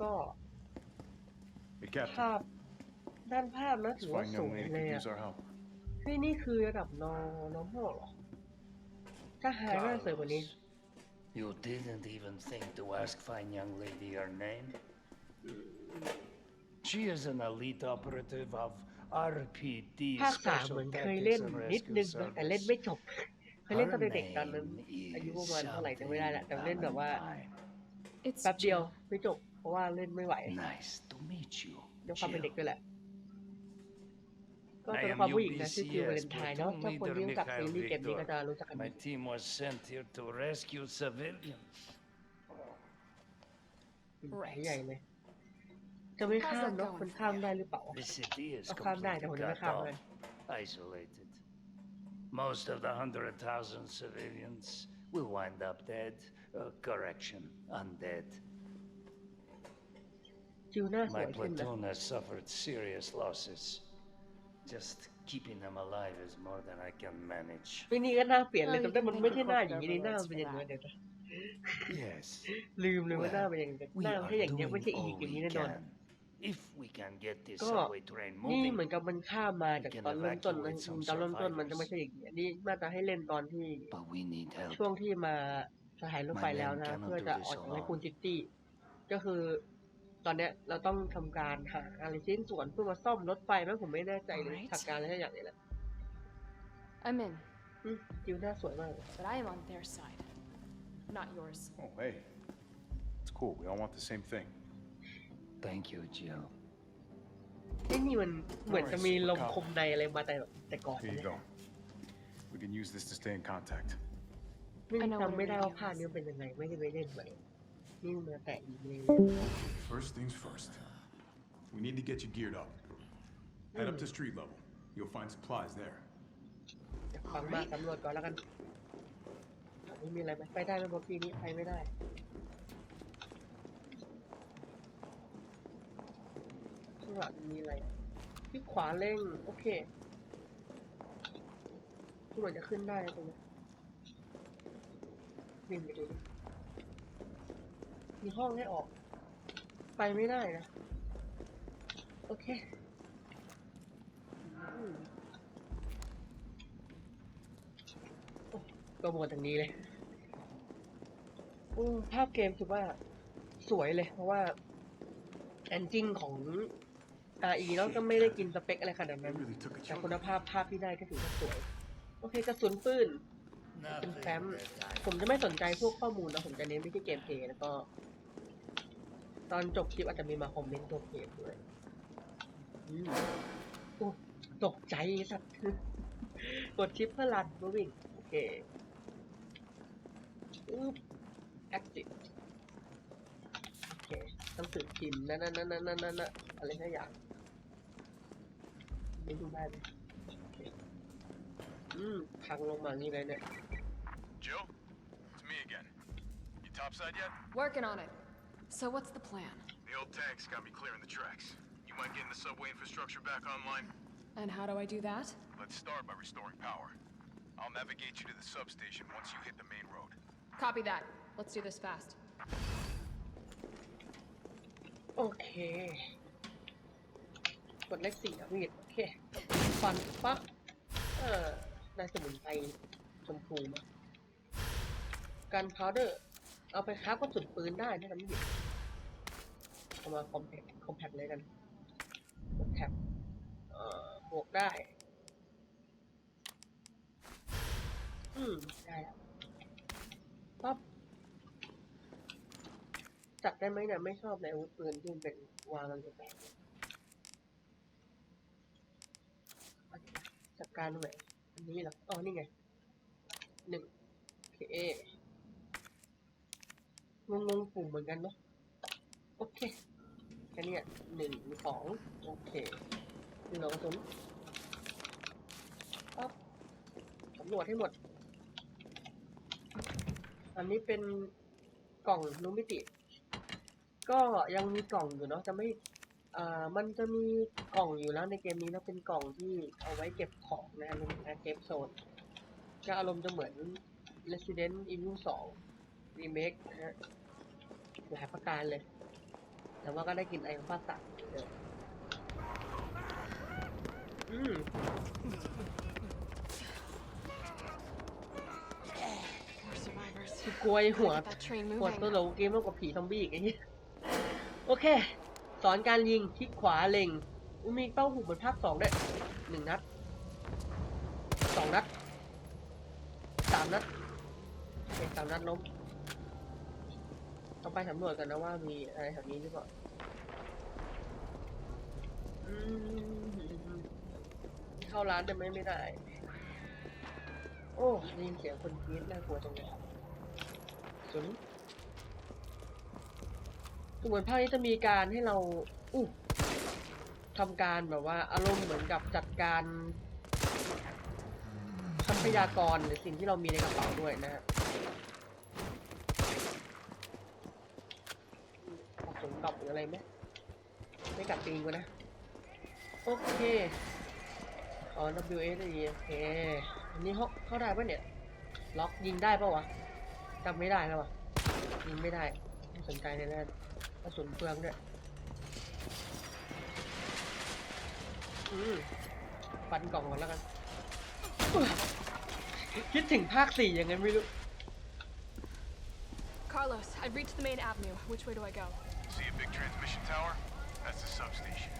ก็ Hey, Captain. ภาพด้านภาพนะ This ถือว่า fine ส young วย lady เลย could อะ use our help. ที่นี่คือระดับนอ normal เหรอถ้าไฮน่าสวยกว่านี้ You didn't even think to ask fine young lady her name? She is an elite operative of RPD ภาคสามเห Special มือนเคย Tactics เล่น and นิดนึง Rescue นะแต่เล่น Service. ไม่จบ เคยเล่นตอนเด็กๆตอนนั้นอายุประมาณเท่าไหร่จำไม่ได้แหละแต่เล่นแบบว่า It's แป๊บเดียว Jill. ไม่จบเพราะว่าเล่นไม่ไหว Nice to meet you. ด้วยความเป็นเด็ก Jill. ด้วยแหละก็ I ตัวละ am ครผู้หญิงนะชื่อจิว UBCS วาเลนไทน์เนาะถ้าคนที่รู้จัก Platoon ซีรีส์เกมนี้ Leader ก็จะรู้จักกัน My team was sent here to rescue civilians. ใหญ่ใหญ่เลยจะไม่ข้ามเนาะมันข้ามได้หรือเปล่า The city is ก็ข้ามได้แต่ผม completely จะไม่ cut ข้ามเลย off, isolated. Most of the hundred thousand civilians will wind up dead. Uh, correction, undead. จิวหน้าสว My ยขึ้นนะ platoon has suffered serious losses. Just keeping them alive is more than I can manage. ไม่นี่ก็หน้าเปลี่ยนเลย Oh, แต่ you ได้ can มัน thank ไม่ the ใช่หน้าอ corporate ย่างนี้นี่หน้า overlords เป็นอย่าง for นี้ that. เดี๋ยวนะ Yes. ลืมเลยว่าหน้า Well, เป็นอย่างนี้ We หน้า are ไม่ใช่อย่างนี้ doing ไม่ใช่อี all กอย่าง we นี้แน่นอน can. If we can get this ก็ subway train นี่ moving, เหมือนกับมันข้ามมาจาก We can ตอนเริ่มต้นมัน evacuate some ตอนเริ่มต้นมันจะ survivors. ไม่ใช่อย่างนี้อันนี่น่าจะให้เล่นตอนที่ but we need help. ช่วงที่มาสถานีรถไฟแล้วนะ My men cannot เพื่อจะ do this ออกจากไล alone คูนซิตี้ก็คือ ตอนเนี้ยเราต้องทำการหาอะไรชิ้นส่วนเพื่อมาซ่อมรถไฟมั้งผมไม่แน่ใจเลย Alright. ถักการอะไรสักอย่างนี้แหละ I'm in, อืมจิวหน้าสวยมากเลย but I am on their side, not yours. Oh, hey. It's cool. We all want the same thing. Thank you, Jill. ไอ้นี่มันเหมือนจะมีลมคมในอะไรมาแต่แต่ก่อน Here you เนี่ย go. We can use this to stay in contact. ไม่ I know what จำไม่ a ได้ว่า radio ภาค is. นี้เป็นยังไงไม่ได้ไปเล่นไว้นี่มาแต่อีเมล First things first. We need to get you geared up. Head up to street level. You'll find supplies there. จะฟังมาสำรวจก่อนแล้วกันอันนี้มีอะไรไหมไปได้ไหมบอกพี่นี้ไปไม่ได้างหลังมีอะไรที่ขวาเร่ง โอเคที่เหมอจะขึ้นได้ตรงนี้วิ่งไปดูดิมีห้องให้ออก ไปไม่ได้นะ โอเคอืมโปรโมททางนี้เลยภาพเกมคือว่าสวยเลย เพราะว่าแอนจินของ RE แล้วก็ไม่ได้กินสเปคอะไรขนาด They นั้น really took a แต่ chunk คุณ of ภาพภาพที่ได้ก็ถือว่าสวย โอเคกระสุนปืนเป็น Nothing แฟ้ม that I ผมจะไม่สนใจพวกข้อมูลนะผมจะเน้นไปที่เกมเพลย์แล้วก็ ตอนจบคลิปอาจจะมีมาคอมเมนต์ตัวเกมด้วยอืมโอ้ตกใจสัตว์กดชิปเพื่อรันเพื่อวิ่งโอเคอึ๊บ active โอเคต้องสืบพิมพ์นั่นนั่นนั่นนั่นนั่นนั่นอะไรสักอย่าง ไม่ดูได้เลยโอเคอืมพังลงมานี่เลยเนี่ย Jill, it's me again. You topside yet? Working on it. So what's the plan? The old tanks got me clearing the tracks. You mind getting the subway infrastructure back online? And how do I do that? Let's start by restoring power. I'll navigate you to the substation once you hit the main road. Copy that. Let's do this fast. โอเค กดเลขสี่อะมีดโอเคฟันปั๊บเออได้สมุนไพรชมพูมากันพาวเดอร์ เอาไปค้าบกระสุนปืนได้นะน้ำหยิบเอามาคอมแพคคอมแพคเลยกันกดแท็บเอ่อบวกได้ อืม ได้แล้วปั๊บจับได้ไหมเนี่ยไม่ชอบในอาวุธปืนที่เป็นวางมันแปลกๆอันนี้ จัดการตรงไหนอันนี้หรออ๋อนี่ไงหนึ่งโอเคงงงๆปุ่มเหมือนกันเนาะโอเคแค่นี้หนึ่งสองโอเคหนึ่งสองสุนปั๊บสำรวจให้หมด อันนี้เป็นกล่องนูมิติ ก็ยังมีกล่องอยู่เนาะจะไม่ อ่ามันจะมีกล่องอยู่แล้วในเกมนี้นะเป็นกล่องที่เอาไว้เก็บของนะเป็นเกมโซนจะอารมณ์จะเหมือน Resident Evil 2รีเมคนะฮะหลายประการเลย แต่ว่าก็ได้กินไอของภาคสามเอออืม More survivors. คือกลัวไอ้หัว Get that train หัว moving. ตัวโหลเกมมากกว่าผีซอมบี้อีกไอ้เหี้ยโอเค สอนการยิงคลิกขวาเล็งอุ๊ยมีเป้าหูเหมือนภาคสองด้วยหนึ่งนัดสองนัดสามนัดโอเคสามนัดล้มต้องไปสำรวจกันนะว่ามีอะไรแถวนี้หรือเปล่าเข้าร้านได้ไหมไม่ได้ โอ้ได้ยินเสียงคนกรี๊ดน่ากลัวจังเลยส่วนนี้ เหมือนภาคนี้จะมีการให้เราอู้ทำการแบบว่าอารมณ์เหมือนกับจัดการทรัพยากรหรือสิ่งที่เรามีในกระเป๋าด้วยนะฮะผสมกับหรืออะไรไหมไม่กัดตีนกูนะ โอเคอ๋อ W S E โอเคอันนี้เขาเข้าได้ปะเนี่ย ล็อกยิงได้ปะวะจำไม่ได้แล้ววะยิงไม่ได้ไม่สนใจเลยนะก ระสุนเปลืองด้วยอืมฟันกล่องก่อนแล้วกันอุ๊ยคิดถึงภาคสี่ยังไงไม่รู้ Carlos, I've reached the main avenue. Which way do I go? See a big transmission tower? That's the substation.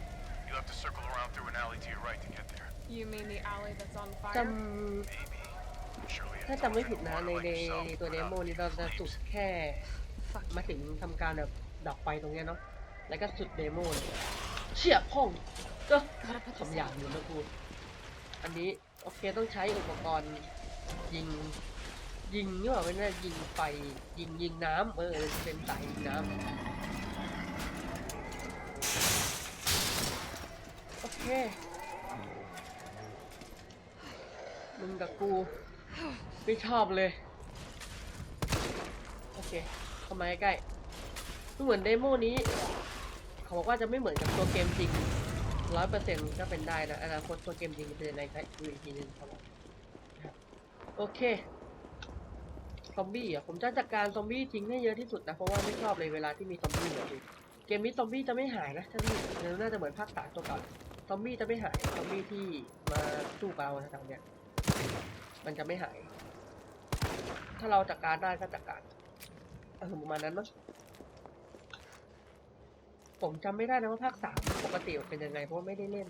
You'll have to circle around through an alley to your right to get there. You mean the alley that's on จ fire? Maybe. Surely ำถ้า a จำไม่ tough ผิดนะใน like ใน yourself ในตัว put เด out โมนี้เราจะจุด flames. แค่ Fuck. มาถึงทำการแบบ ดับไฟตรงเนี้ยเนาะ แล้วก็จุดเดโมเลยเฉียบพ่องก็ Gotta put this คำหยาบ out. อยู่นะกูอันนี้โอเคต้องใช้อุปกรณ์ยิงยิงนี่หว่าไม่น่ายิงไฟยิงยิงน้ำเออเป็นสายยิงน้ำโอเคมึงกับกูไม่ชอบเลย โอเคเข้ามาใกล้ๆ เหมือนเดโมนี้ เขาบอกว่าจะไม่เหมือนกับตัวเกมจริงร้อยเปอร์เซ็นต์ก็เป็นได้นะอนาคตตัวเกมจริงจะเป็นยังไงครับดูอีกทีนึงครับโอเคซอมบี้อะผมจะจัดการซอมบี้ทิ้งให้เยอะที่สุดนะเพราะว่าไม่ชอบเลยเวลาที่มีซอมบี้เหลือยู่เกมนี้ซอมบี้จะไม่หายนะถ้าที่น่าจะเหมือนภาคสามตัวเก่าซอมบี้จะไม่หายซอมบี้ที่มาสู้เราแถวๆเนี้ยมันจะไม่หาย ถ้าเราจัดการได้ก็จัดการอารประมาณนั้นมั้ง ผมจำไม่ได้นะว่าภาคสามปกติมันเป็นยังไงเพราะไม่ได้เล่น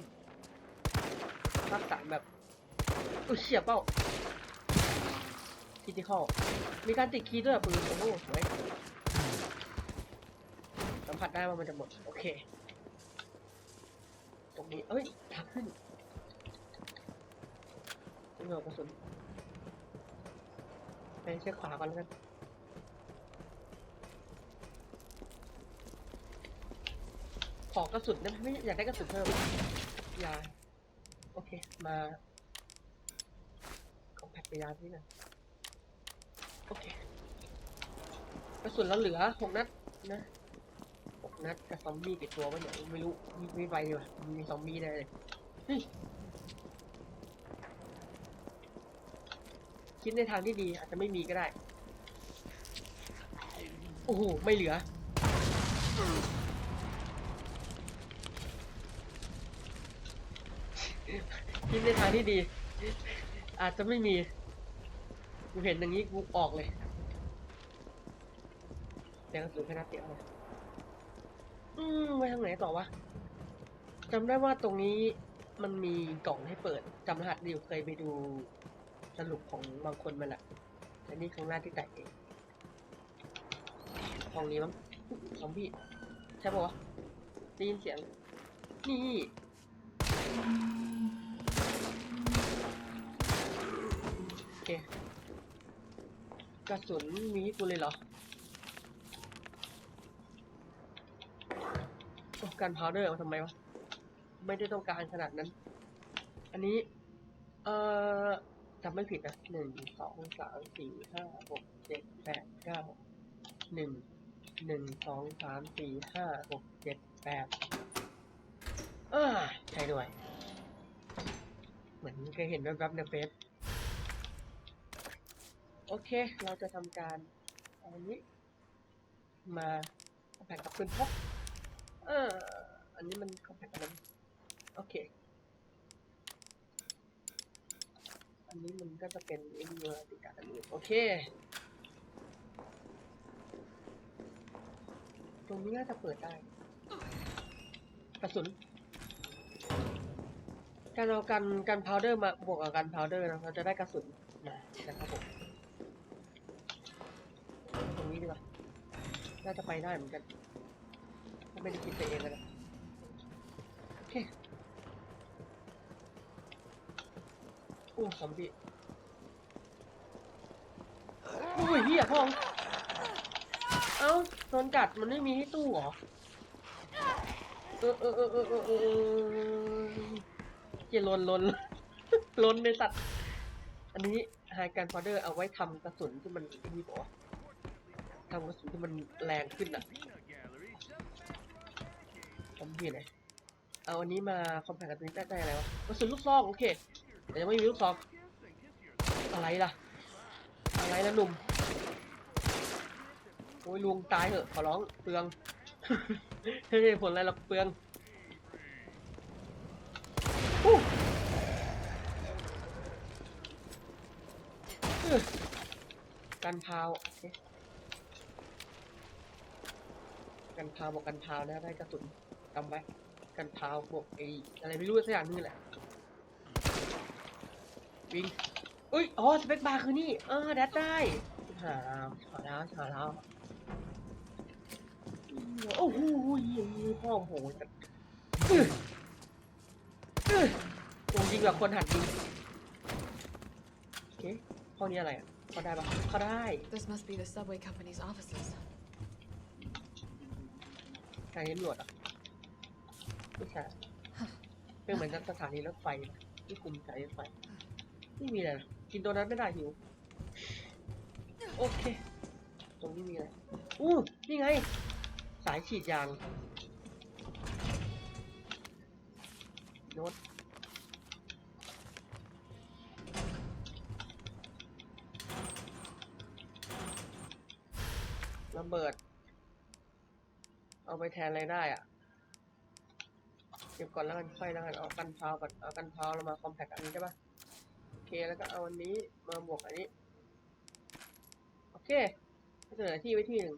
ภาคสามแบบอุ้ยเฉียบเป้าคิติคอลมีการติดคีย์ด้วยอะปืนโอ้โหสวยสัมผัสได้ว่ามันจะหมด โอเค ตรงนี้ เอ้ยทางขึ้นเงากระสุนไปเช็คขวาก่อนแล้วกัน อกระสุนได้ไหมไม่อยากได้กระสุนเพิ่มยาโอเค มาของแพ็คไปยาที่น่ะโอเค กระสุนเราเหลือหกนัดนะหกนัดกับซอมบี้กี่ตัววะเนี่ยไม่รู้มีมีไปดีกว่ามีซอมบี้แน่เลยคิดในทางที่ดี อาจจะไม่มีก็ได้ โอ้โห ไม่เหลือ คิดในทางที่ดี อาจจะไม่มี กูเห็นอย่างนี้กูออกเลยแต่กระสุนแค่นัดเดียวเลยอืมไปทางไหนต่อวะจำได้ว่าตรงนี้มันมีกล่องให้เปิดจำรหัสดิวเคยไปดูสรุปของบางคนมาแหละอันนี้ครั้งแรกที่แตกเองห้องนี้มั้งซอมบี้ใช่ปะวะได้ยินเสียง นี่ เคกระสุนมีให้กูเลยเหรอโอ้การพาวเดอร์เอาทำไมวะ ไม่ได้ต้องการขนาดนั้น อันนี้ เอ่อจำไม่ผิดนะหนึ่งสองสามสี่ห้าหกเจ็ดแปดเก้าหนึ่งหนึ่งสองสามสี่ห้าหกเจ็ดแปดเออใช่ด้วย เหมือนเคยเห็นแวบๆในเฟซ โอเค เราจะทำการอันนี้มาคอมแพคกับปืนพกเอออันนี้มันคอมแพคกับมันโอเค อันนี้มันก็จะเป็นเอ็นเวอร์ติดกับอันนี้โอเค ตรงนี้น่าจะเปิดได้ กระสุน การเอากันกันพาวเดอร์มาบวกกับกันพาวเดอร์นะเราจะได้กระสุนมานะครับผมตรงนี้ดีกว่า น่าจะไปได้เหมือนกันถ้าไม่ได้คิดไปเองเลยนะโอเคโอ้ซอมบีโอ้ยเฮียพองเอ้าโดนกัดมันไม่มีให้ตู้เหรอเออเออเออเออเออเออเกียลนลนลนในสัตว์ อันนี้ไฮการพอเดอร์เอาไว้ทำกระสุนที่มันไอ้นี่บอกว่ ทำกระสุนที่มันแรงขึ้นอะทำที่ไหนเอาอันนี้มาคอมแพคกับตัวนี้ได้ได้อะไรวะกระสุนลูกซองโอเคแต่ยังไม่มีลูกซองอะไรล่ะ อะไรล่ะหนุ่มโอ้ยลุงตายเหอะขอร้องเปลืองไม่ได้ผลอะไรหรอกเปลืองกันพาวโอเค กันพาวบอกกันพาวนะได้กระสุนจำไว้กันพาวบวกไออะไรไม่รู้สักอย่างนึงแหละวิ่งอุ้ยอ๋อสเปคบาร์คือนี่เออแดดได้หาแล้วหาแล้วหาแล้วโอ้โหพ่อโหจัดอื้ออื้อโอ้ยิงแบบคนหัดยิงโอเคห้องนี้อะไรอะเขาได้ปะเขาได้ This must be the subway company's offices. ใครเห็นหนวดอะไม่ใช่เป็นเหมือนสถานีรถไฟที่คุมสายรถไฟไม่มีอะไรกกินตัวนั้นไม่ได้หิว โอเค ตรงนี้มีอะไรอู้นี่ไง สายฉีดยางโน้ตระเบิด เอาไปแทนอะไรได้อะ เก็บก่อนแล้วกันค่อยแล้วกันเอากันพาวก่อนเอากันพาวแล้วมาคอมแพคอันนี้ใช่ปะโอเคแล้วก็เอาอันนี้มาบวกอันนี้ โอเคก็จะเหลือที่ไว้ที่หนึ่ง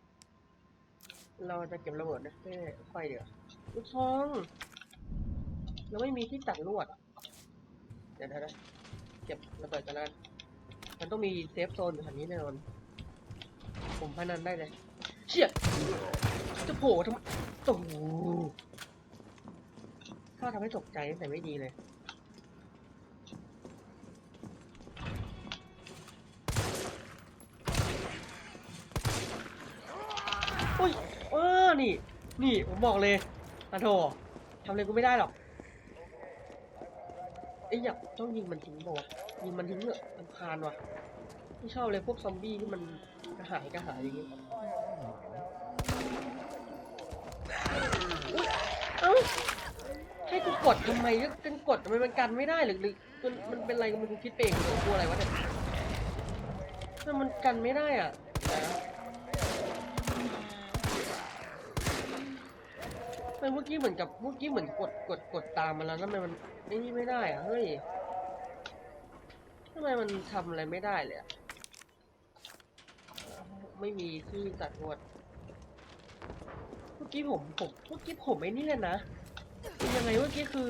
เราจะเก็บระเบิดนะไม่ค่อยเดี๋ยวลูกซองเราไม่มีที่ตัดลวดเดี๋ยวนะเก็บระเบิดกันแล้วกันมันต้องมีเซฟโซนอยู่แถวนี้แน่นอนผมพนันได้เลย เชี่ยจะโผล่ทำไมโอ้โหถ้าทำให้ตกใจแต่ไม่ดีเลยโอ้ยเออนี่ นี่ผมบอกเลยอะโถทำอะไรกูไม่ได้หรอกเอ้ยอยากต้องยิงมันทิ้งบอกยิงมันทิ้งเถอะมันคานว่ะ ไม่ชอบเลยพวกซอมบี้ที่มัน กระหายกระหายอย่างงี้เอ้าให้กูกดทำไมก็กันกดทำไมมันกันไม่ได้หรือหรือมันมันเป็นอะไรมันกูคิดเองหรือกูอะไรวะเนี่ยทำไมมันกันไม่ได้อะเดี๋ยวนะทำไมเมื่อกี้เหมือนกับเมื่อกี้เหมือนกดกดกดตามมาแล้วแล้วทำไมมันนี่ไม่ได้อะเฮ้ยทำไมมันทำอะไรไม่ได้เลยอะ ไม่มีที่ตัดรวด เมื่อกี้ผมผมเมื่อกี้ผมไอ้นี่เลยนะคือยังไงเมื่อกี้คือ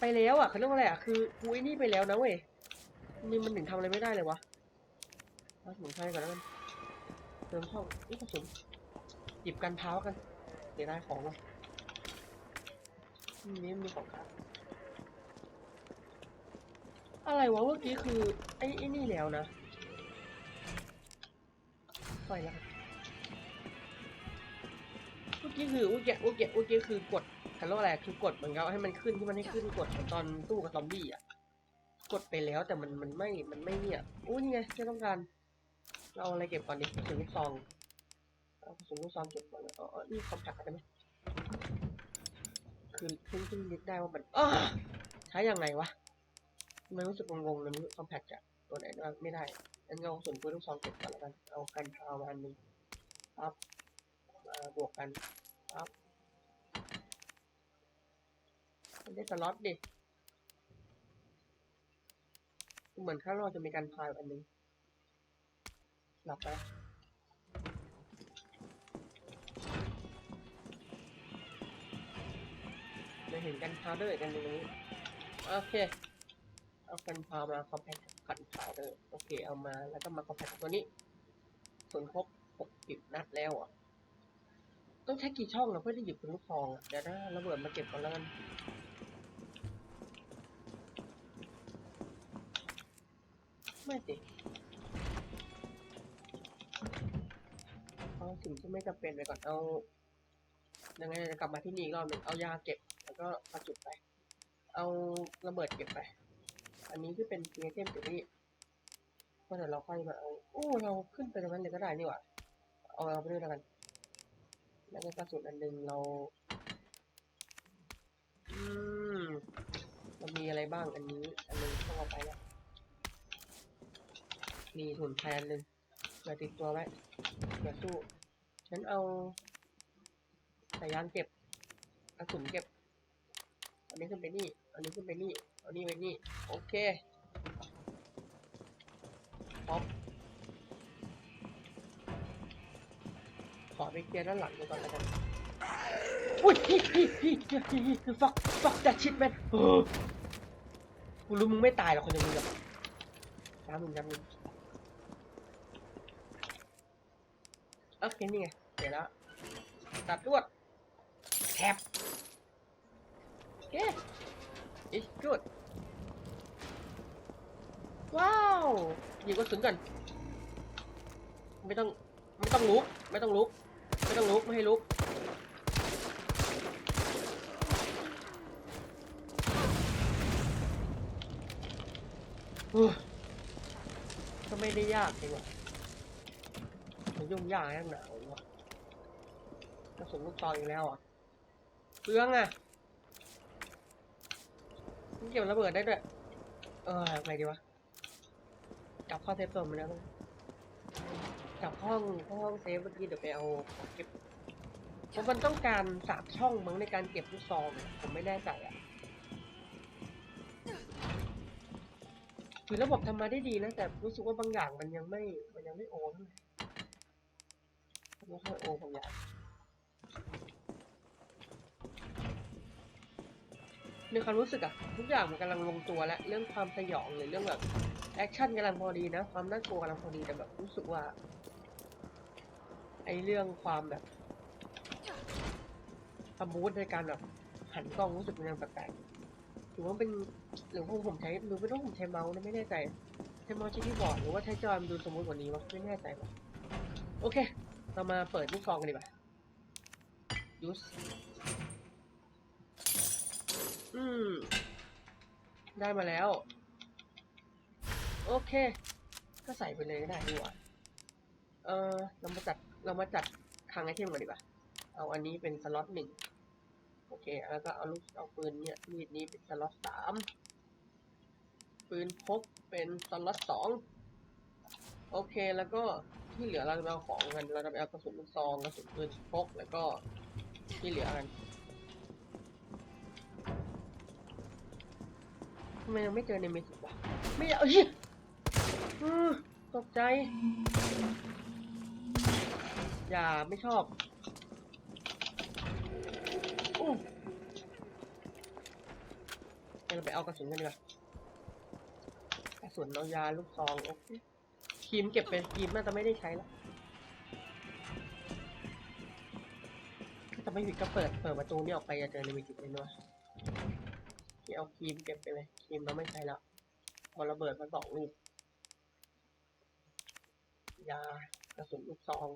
ไปแล้วอะเขาเรียกว่าอะไรอะคือกูไอ้นี่ไปแล้วนะเว้ยนี่มันถึงทำอะไรไม่ได้เลยวะเอาสมุนไพรก่อนแล้วกันเติมเข้านี่กระสุนหยิบกันเท้ากันเสียวไดายของว่ะอันนี้มีของครับอะไรวะเมื่อกี้คือไอ้ไอ้นี่แล้วนะ ปแล้วเมื่อกี้คือเมื่อกี้เมื่อกี้เมื่อกี้คือกดคันโลกอะไรคือกดเหมือนกับให้มันขึ้นที่มันให้ขึ้นกดตอนตู้กับซอมบี้อะกดไปแล้วแต่มันมันไม่มันไม่เนี่ยอู้นี่ไงที่ต้องการเราเอาอะไรเก็บก่อนดิกระสุนลูกซองเอากระสุนลูกซองเก็บก่อนเอ๋อนี่คอมแพคได้ไหมคือเพิ่งเพิ่งนึกได้ว่ามันอ้าใช้ยังไงวะทำไมรู้สึกงงๆเลยคอมแพคจะตัวไหนไม่ได้ อันเอาส่วนปืนลูกซองเก็บก่อนแล้วกัน เอากันพามาอันหนึงปั๊บมาบวกกันปั๊บมันได้สล็อตดิเหมือนข้างนอกจะมีการพายอันหนึงหลับไปจะเห็นกันพาวเดอร์กันตรงนี้ โอเค เอากันพาวมาคอมแพค กันพาวเดอร์โอเคเอามาแล้วก็มาคอมแพคตัวนี้ส่วนครบหกสิบนัดแล้วอะ ต้องใช้กี่ช่องนะเพื่อที่หยิบเป็นลูกซองอะเดี๋ยวนะระเบิดมาเก็บก่อนแล้วกันไม่สิเอาสิ่งที่ไม่จำเป็นไปก่อนเอายังไงจะกลับมาที่นี่กรอบหนึ่งเอายาเก็บ แล้วก็เอาจุไป เอาระเบิดเก็บไป อันนี้ที่เป็นเนื้อเทมอยู่นี่ก็เดี๋ยวเราค่อยมาเอาโอ้เราขึ้นไปตรงนั้นเลยก็ได้นี่หว่าเอาเอาไปด้วยแล้วกันแล้วก็กระสุนอันหนึ่งเราอืมมันมีอะไรบ้างอันนี้ อันหนึงต้องเอาไปแล้วมีถุนแทนหนึ่งมาติดตัวไว้เดี๋ยวสู้ฉันเอาสายยางเก็บกระสุนเก็บอันนี้ขึ้นไปนี่ อันนี้ขึ้นไปนี่อันนี้ไปนี่ โอเคพร้อมขอไปเคลียร์ด้านหลังก่อนแล้วกันอุ้ยพี่พี่พี่พี่พี่พี่ฟักฟักจะชิดแมนเออกูรู้มึงไม่ตายหรอกคนอย่างมึงอะน้ำมึงน้ำมึงโอเคนี่ไงเดี๋ยวแล้วตัดรวดแทบโอเค it's good ว้าวยิบกระสุนก่อนไม่ต้องไม่ต้องลุกไม่ต้องลุกไม่ต้องลุกไม่ให้ลุกก็ไม่ได้ยากจริงว่ะมันยุ่งยากแค่หนาวะกระสุนลูกซองอีกแล้วอะเปลืองอะ เก็บระเบิดได้ด้วย เออไงดีวะ กลับเข้าเซฟโซนมาแล้วมั้งกลับห้องเข้าห้องเซฟเมื่อกี้เดี๋ยวไปเอาเก็บเพราะมันต้องการสามช่องมั้งในการเก็บลูกซองผมไม่แน่ใจอะคือระบบทำมาได้ดีนะ แต่รู้สึกว่าบางอย่างมันยังไม่ มันยังไม่โอเท่าไหร่มันไม่ค่อยโอบางอย่าง ในความรู้สึกอะทุกอย่างมันกำลังลงตัวแล้วเรื่องความสยองหรือเรื่องแบบแอคชั่นกำลังพอดีนะ ความน่ากลัวกำลังพอดีแต่แบบรู้สึกว่า ไอเรื่องความแบบสมูทในการแบบหันกล้องรู้สึกมันยังแปลกๆหรือว่าเป็นหรือว่าผมใช้หรือไม่ต้องผมใช้เมาส์นะไม่แน่ใจใช้เมาส์ใช้คีย์บอร์ดหรือว่าใช้จอยมันดูสมูทกว่านี้วะไม่แน่ใจวะโอเค เรามาเปิดลูกซองกันดีกว่ายูส อืม ได้มาแล้ว โอเค ก็ใส่ไปเลยก็ได้ดีกว่าเออเรามาจัดเรามาจัดคลังไอเทมกันดีกว่า เอาอันนี้เป็นสล็อตหนึ่งโอเค แล้วก็เอาลูกเอาปืนเนี่ยมีดนี้เป็นสล็อตสามปืนพกเป็นสล็อตสองโอเค แล้วก็ที่เหลือเราจะเอาของกัน เราจะไปเอากระสุนลูกซองกระสุนปืนพกแล้วก็ที่เหลือกันทำ ไมยังไม่เจอในเมสิวะไม่เอาเฮ้ยตกใจ อย่าไม่ชอบอู้เดี๋ยวเราไปเอากระสุนกันดีกว่ากระสุนเอายาลูกซองโอเคครีมเก็บเป็นครีมน่าจะไม่ได้ใช้แล้วถ้าจะไม่ผิดก็เปิดเปิดประตูนี่ออกไปจะเจอในมิจิเลยเนาะ เอาครีมเก็บไปเลยครีมเราไม่ใช้แล้วบอลระเบิดมาสองลูกยากระสุนลูกซอง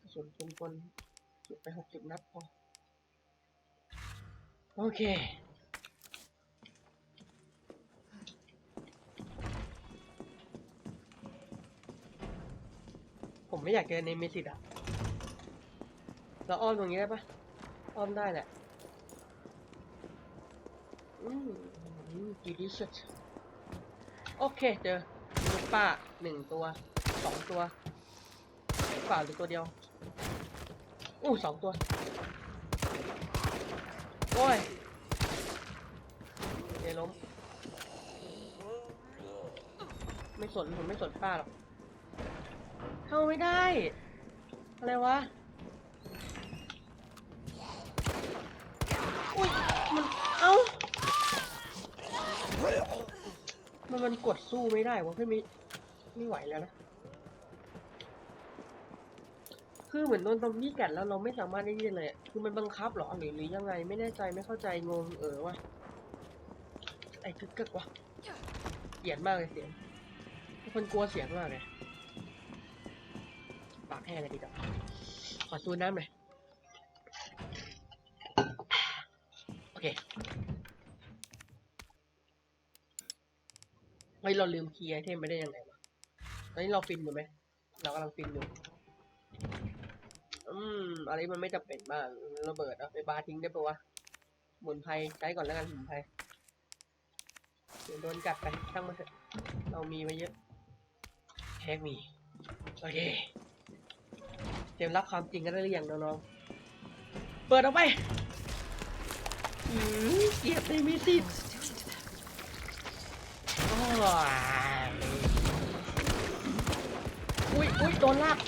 กระสุนปืนกลจุดไปหกสิบนัดพอโอเคผมไม่อยากเจอในเมสิตอะเราอ้อมตรงนี้ได้ปะอ้อมได้แหละ อืม delicious โอเคเจอลูกป้าหนึ่งตัวสองตัวเปล่าหรือตัวเดียวอู้สองตัว โอ้ยเดี๋ยวล้ม ไม่สน ผมไม่สนป้าหรอก เข้าไม่ได้ อะไรวะ อุ้ย มัน เอ้า มันมันกดสู้ไม่ได้วะพี่มิไม่ไหวแล้วนะคือเหมือนโดนตอมบี้กัดแล้วเราไม่สามารถได้ยินเลย คือมันบังคับหรอหรือหรือยังไงไม่แน่ใจไม่เข้าใจงงเออวะไอ้กึกกึกวะเกลียดมากเลยเสียงคนกลัวเสียงมากเลยปากแห้งเลยทีเดียวขอซูน้ำหน่อยโอเค ฮ้ยเราลืมเคลีย์ไอเทมไปได้ยังไงวะตอนนี้เราฟินอยู่ไหมเรากำลังฟินอยู่อืมอะไรมันไม่จำเป็นมากระเบิดเอาไปบาร์ทิ้งได้ปะวะหมุนไพใช้ก่อนแล้วกันหมุนไพเดี๋ยวโดนกัดไปช่างมันเถอะเรามีมาเยอะแท็กมีโอเคเตรียมรับความจริงกันได้หรือยังน้องๆเปิดออกไปอืมเกียบเลยมีสิทธิ์ อุ้ยอุ้ยโดนลาก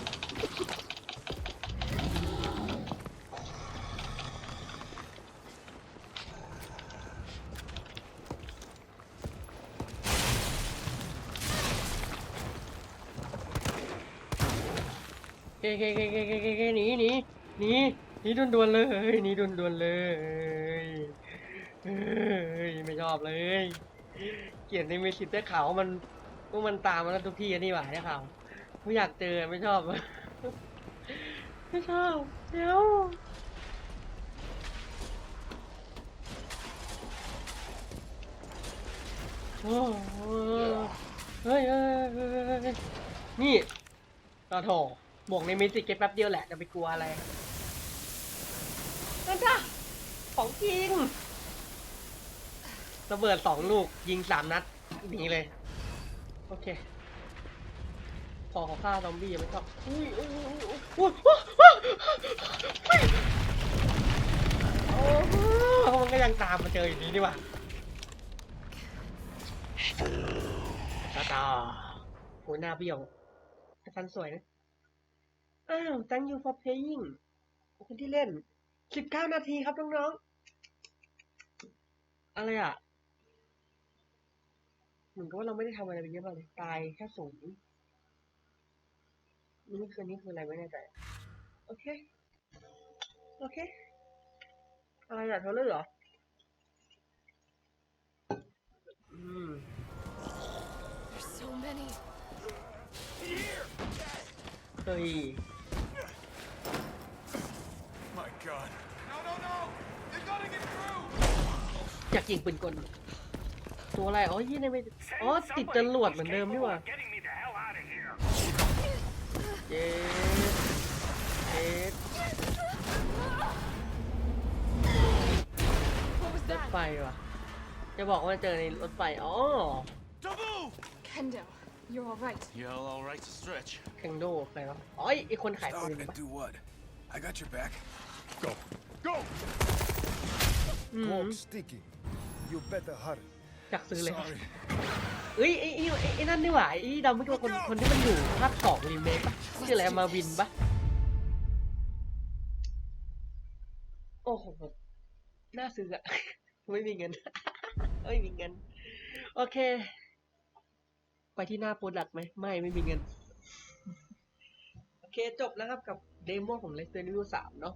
เก้เก้เก้เก้เก้เก้หนีหนีหนีหนีด่วนดวนๆเลยหนีด่วนด่วนๆเลยเฮ้ยไม่ชอบเลย เกลียดในมีสิทธิ์ได้ข่าวว่ามันว่ามันตามมาแล้วทุกที่อันนี่หว่าได้ข่าวไม่อยากเจอไม่ชอบ ไม่ชอบเดี๋ยวโอ้โหเฮ้ยเฮ้ยเฮ้ยเฮ้ยเฮ้ยนี่ก็โถบวกในมิสิกเก็ตแป๊บเดียวแหละจะไปกลัวอะไรนั่นจ้ะของจริง ระเบิดสองลูกยิงสามนัดหนีเลย โอเค พอขาฆ่าซอมบี้ยังไม่ชอบอุ้ยอุ้ยอุ้ยอุ้ยอุ้ยอุ้ยโอ้โหมันก็ยังตามมาเจออย่างนี้ดีว่ะตาตาโหหน้าเบี้ยวแต่ฟันสวยนะ อ้าว thank you for playing ขอบคุณที่เล่น 19 นาทีครับน้องๆ อะไรอะ มือนกับว่าเราไม่ได้ทำอะไรไปเยอะมากเลยตายแค่ศูนย์นี่คือนี่คืออะไรไม่แน่ใจโอเค โอเค อะไรอะเทเลอร์เหรอ อืม There's so many. เฮ้ย My God. No, no, no! They gotta get through! อยากยิงปืนกล ตัวอะไร อ๋อยี่ในไม่ อ๋อ ติดจรวดเหมือนเดิมนี่หว่าเจ็ดเจ็ดรถไฟว่ะ จะบอกว่าเจอในรถไฟ อ๋อ Kendo, you're all right. Yeah, all right to stretch. เคนโดใครวะอ๋อไอคนขายปืนปะ do what? I got your back. Go. Go! Clock sticking. You better hurry. อยากซื้อเลย Sorry. เอ้ยไอ้ไอ้ไอ้ไอ้นั่นนี่หว่าไอ้ดำไม่ตัวคนคนที่มันอยู่ภาคสองรีเมคปะชื่ออะไรมาวินปะโอ้โหน่าซื้ออะไม่มีเงินไม่มีเงิน โอเค ไปที่หน้าโปรดักต์ไหมไม่ไม่มีเงิน โอเคจบแล้วครับกับเดโมของ Resident Evil 3 เนาะ